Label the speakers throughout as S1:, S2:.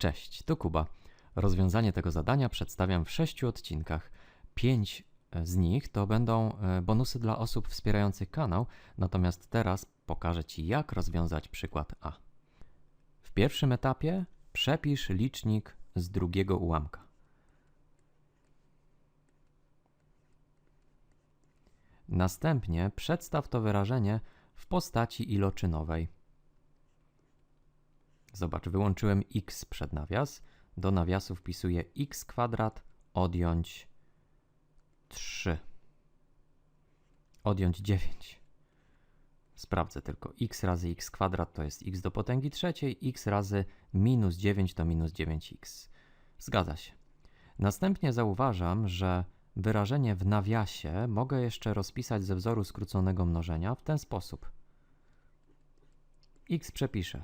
S1: Cześć, to Kuba. Rozwiązanie tego zadania przedstawiam w sześciu odcinkach. Pięć e, z nich to będą e, bonusy dla osób wspierających kanał, natomiast teraz pokażę Ci, jak rozwiązać przykład A. W pierwszym etapie przepisz licznik z drugiego ułamka. Następnie przedstaw to wyrażenie w postaci iloczynowej. Zobacz, wyłączyłem x przed nawias. Do nawiasu wpisuję x kwadrat odjąć 3. Odjąć 9. Sprawdzę tylko. x razy x kwadrat to jest x do potęgi trzeciej, x razy minus 9 to minus 9x. Zgadza się. Następnie zauważam, że wyrażenie w nawiasie mogę jeszcze rozpisać ze wzoru skróconego mnożenia w ten sposób. x przepiszę.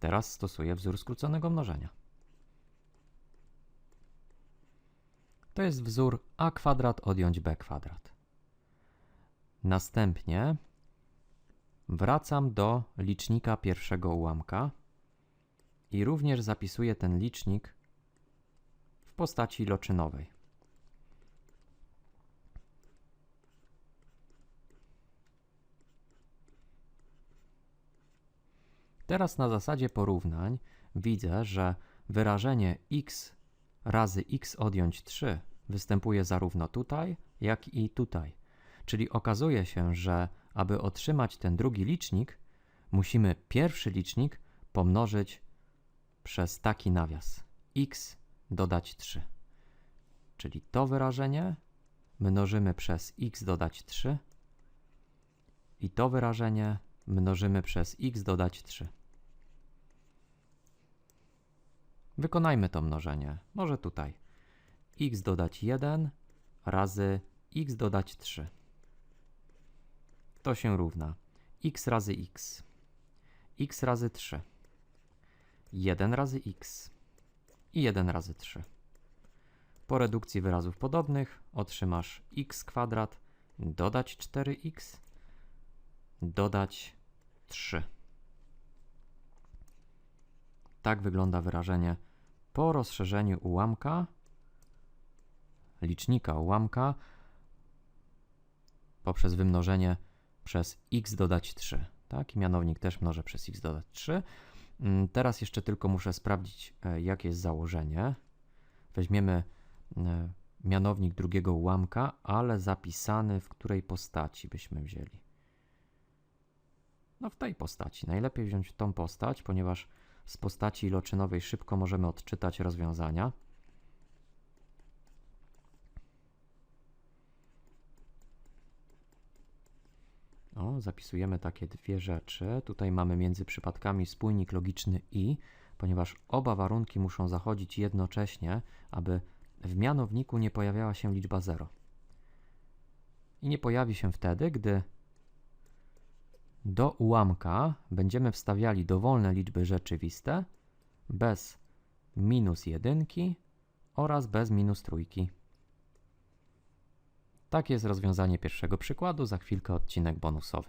S1: Teraz stosuję wzór skróconego mnożenia. To jest wzór a kwadrat odjąć b kwadrat. Następnie wracam do licznika pierwszego ułamka i również zapisuję ten licznik w postaci iloczynowej. Teraz na zasadzie porównań widzę, że wyrażenie x razy x odjąć 3 występuje zarówno tutaj, jak i tutaj. Czyli okazuje się, że aby otrzymać ten drugi licznik, musimy pierwszy licznik pomnożyć przez taki nawias x dodać 3. Czyli to wyrażenie mnożymy przez x dodać 3 i to wyrażenie mnożymy przez x dodać 3. Wykonajmy to mnożenie. Może tutaj. x dodać 1 razy x dodać 3. To się równa x razy x. x razy 3. 1 razy x. I 1 razy 3. Po redukcji wyrazów podobnych otrzymasz x kwadrat dodać 4x dodać 3. Tak wygląda wyrażenie po rozszerzeniu ułamka, licznika ułamka, poprzez wymnożenie przez x dodać 3. Tak? I mianownik też mnożę przez x dodać 3. Mm, Teraz jeszcze tylko muszę sprawdzić, e, jakie jest założenie. Weźmiemy e, mianownik drugiego ułamka, ale zapisany w której postaci byśmy wzięli. No w tej postaci. Najlepiej wziąć tą postać, ponieważ z postaci iloczynowej szybko możemy odczytać rozwiązania. O, zapisujemy takie dwie rzeczy. Tutaj mamy między przypadkami spójnik logiczny i, ponieważ oba warunki muszą zachodzić jednocześnie, aby w mianowniku nie pojawiała się liczba 0. I nie pojawi się wtedy, gdy do ułamka będziemy wstawiali dowolne liczby rzeczywiste bez minus jedynki oraz bez minus trójki. Takie jest rozwiązanie pierwszego przykładu, za chwilkę odcinek bonusowy.